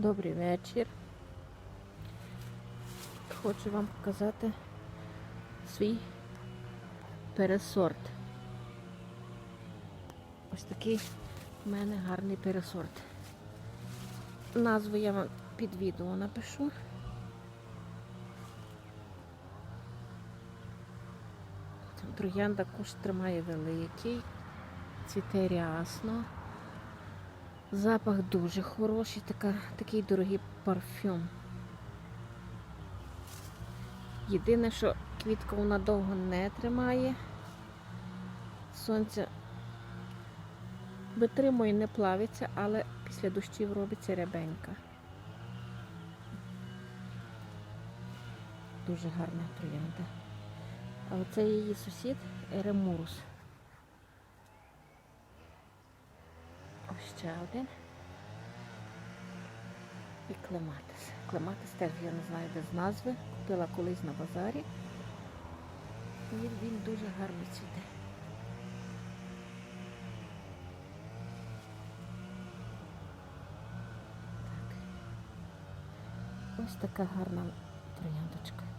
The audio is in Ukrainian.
Добрий вечір. Хочу вам показати свій пересорт. Ось такий в мене гарний пересорт. Назву я вам під відео напишу. Троянда куш тримає великий, цвіте рясно. Запах дуже хороший, така, такий дорогий парфюм. Єдине, що квітка вона довго не тримає. Сонце витримує, не плавиться, але після дощів робиться рябенька. Дуже гарна троянда. А оце її сусід Еремурус. Ось ще один. І клематис. Клематис теж я не знаю, де з назви. Купила колись на базарі. І він дуже гарно цвіте. Так. Ось така гарна трояндочка.